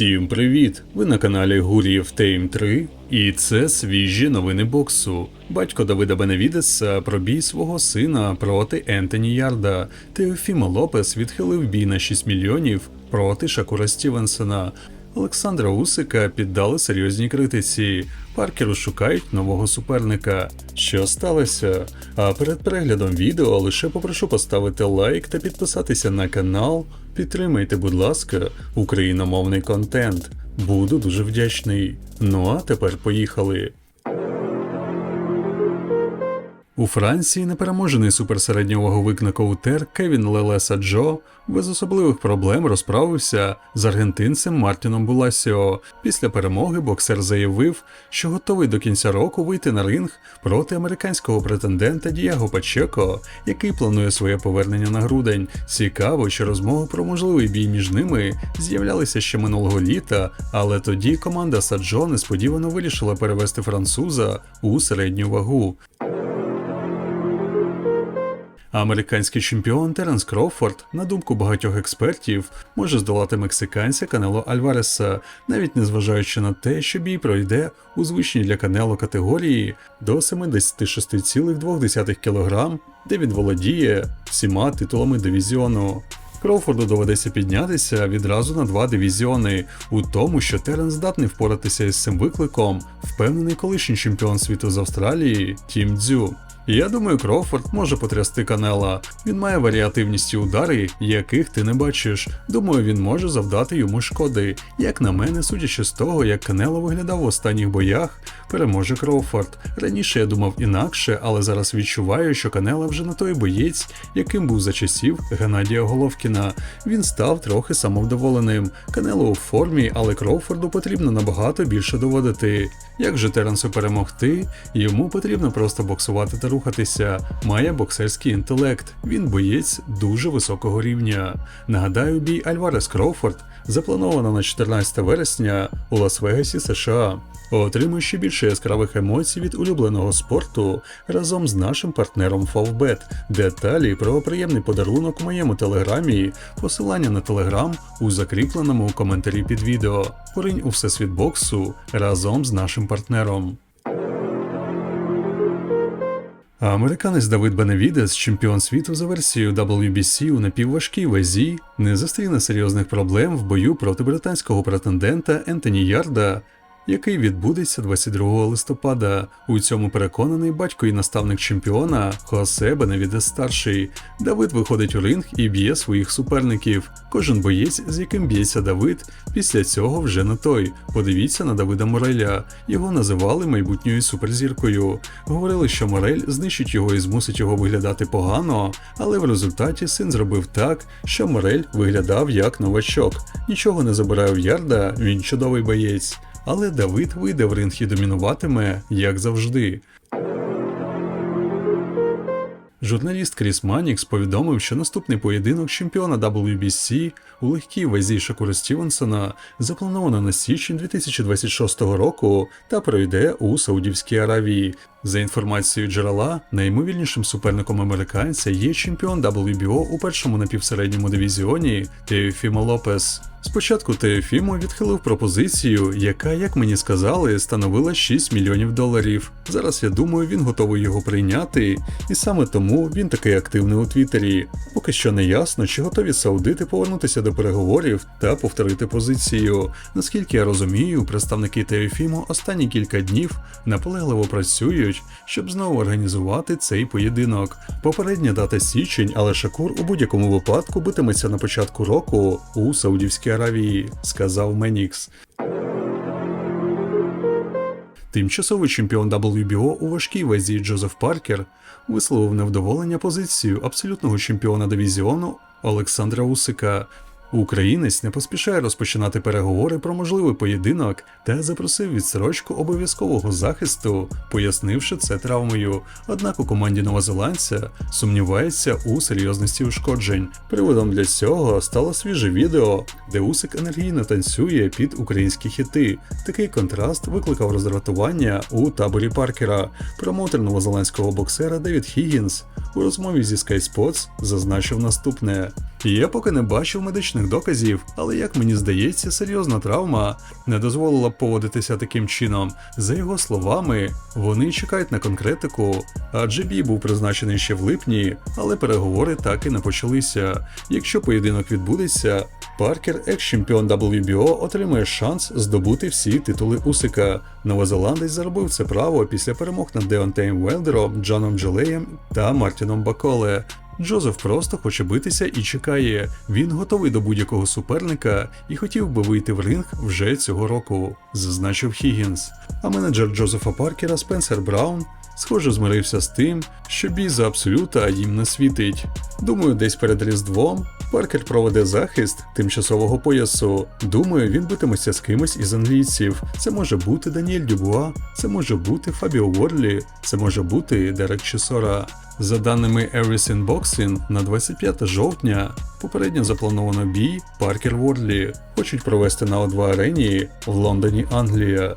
Всім привіт! Ви на каналі Гур'єв Тейм 3, і це свіжі новини боксу. Батько Давида Беневідеса про бій свого сина проти Ентоні Ярда. Теофімо Лопес відхилив бій на 6 мільйонів проти Шакура Стівенсона. Олександра Усика піддали серйозній критиці. Паркеру шукають нового суперника. Що сталося? А перед переглядом відео лише попрошу поставити лайк та підписатися на канал. Підтримайте, будь ласка, україномовний контент. Буду дуже вдячний. Ну а тепер поїхали. У Франції непереможений суперсередньоваговик нокаутер Кевін Лелеса Джо без особливих проблем розправився з аргентинцем Мартіном Буласіо. Після перемоги боксер заявив, що готовий до кінця року вийти на ринг проти американського претендента Діаго Пачеко, який планує своє повернення на грудень. Цікаво, що розмови про можливий бій між ними з'являлися ще минулого літа, але тоді команда Саджо несподівано вирішила перевести француза у середню вагу. Американський чемпіон Теренс Кроуфорд, на думку багатьох експертів, може здолати мексиканця Канело Альвареса, навіть незважаючи на те, що бій пройде у звичній для Канело категорії до 76,2 кг, де він володіє всіма титулами дивізіону. Кроуфорду доведеться піднятися відразу на два дивізіони. У тому, що Терен здатний впоратися із цим викликом, впевнений колишній чемпіон світу з Австралії Тім Дзю. Я думаю, Кроуфорд може потрясти Канела. Він має варіативність і удари, яких ти не бачиш. Думаю, він може завдати йому шкоди. Як на мене, судячи з того, як Канело виглядав в останніх боях, переможе Кроуфорд. Раніше я думав інакше, але зараз відчуваю, що Канела вже не той боєць, яким був за часів Геннадія Головкіна. Він став трохи самовдоволеним. Канело у формі, але Кроуфорду потрібно набагато більше доводити. Як же Теренсу перемогти? Йому потрібно просто боксувати та рухатися. Має боксерський інтелект. Він боєць дуже високого рівня. Нагадаю, бій Альварес Кроуфорд заплановано на 14 вересня у Лас-Вегасі, США. Отримуй ще більше яскравих емоцій від улюбленого спорту разом з нашим партнером Favbet. Деталі про приємний подарунок у моєму телеграмі, посилання на телеграм у закріпленому коментарі під відео. Поринь у всесвіт боксу разом з нашим партнером. А Американець Давид Беневідес, чемпіон світу за версією WBC у напівважкій вазі, не зустріне серйозних проблем в бою проти британського претендента Ентоні Ярда, який відбудеться 22 листопада. У цьому переконаний батько і наставник чемпіона Хосе Беневідес старший. Давид виходить у ринг і б'є своїх суперників. Кожен боєць, з яким б'ється Давид, після цього вже не той. Подивіться на Давида Мореля. Його називали майбутньою суперзіркою. Говорили, що Морель знищить його і змусить його виглядати погано, але в результаті син зробив так, що Морель виглядав як новачок. Нічого не забирає в ярда, він чудовий боєць. Але Давид вийде в ринг і домінуватиме, як завжди. Журналіст Кріс Манікс повідомив, що наступний поєдинок чемпіона WBC у легкій вазі Шакура Стівенсона заплановано на січень 2026 року та пройде у Саудівській Аравії. За інформацією джерела, найімовірнішим суперником американця є чемпіон WBO у першому напівсередньому дивізіоні Теофімо Лопес. Спочатку Теофімо відхилив пропозицію, яка, як мені сказали, становила 6 мільйонів доларів. Зараз я думаю, він готовий його прийняти, і саме тому він такий активний у Твіттері. Поки що не ясно, чи готові саудити повернутися до переговорів та повторити позицію. Наскільки я розумію, представники Теофімо останні кілька днів наполегливо працюють, щоб знову організувати цей поєдинок. Попередня дата січень, але Шакур у будь-якому випадку битиметься на початку року у Саудівській Аравії, сказав Менікс. Тимчасовий чемпіон WBO у важкій вазі Джозеф Паркер висловив невдоволення позицією абсолютного чемпіона дивізіону Олександра Усика. Українець не поспішає розпочинати переговори про можливий поєдинок та запросив відсрочку обов'язкового захисту, пояснивши це травмою. Однак у команді новозеландця сумнівається у серйозності ушкоджень. Приводом для цього стало свіже відео, де Усик енергійно танцює під українські хіти. Такий контраст викликав роздратування у таборі Паркера. Промоутер новозеландського боксера Девід Хіггінс у розмові зі Sky Sports зазначив наступне. Я поки не бачив медичних доказів, але як мені здається, серйозна травма не дозволила б поводитися таким чином. За його словами, вони чекають на конкретику, адже бій був призначений ще в липні, але переговори так і не почалися. Якщо поєдинок відбудеться, Паркер, екс-чемпіон WBO, отримає шанс здобути всі титули Усика. Новозеландець заробив це право після перемог над Деонтеєм Велдером, Джаном Джелеєм та Мартіном Баколе. Джозеф просто хоче битися і чекає. Він готовий до будь-якого суперника і хотів би вийти в ринг вже цього року, зазначив Хіггінс. А менеджер Джозефа Паркера Спенсер Браун схоже змирився з тим, що бій за абсолюта їм не світить. Думаю, десь перед Різдвом Паркер проведе захист тимчасового поясу. Думаю, він битиметься з кимось із англійців. Це може бути Даніель Дюбуа, це може бути Фабіо Ворлі, це може бути Дерек Чісора. За даними Everything Boxing, на 25 жовтня попередньо заплановано бій Паркер Ворлі. Хочуть провести на О2 арені в Лондоні, Англія.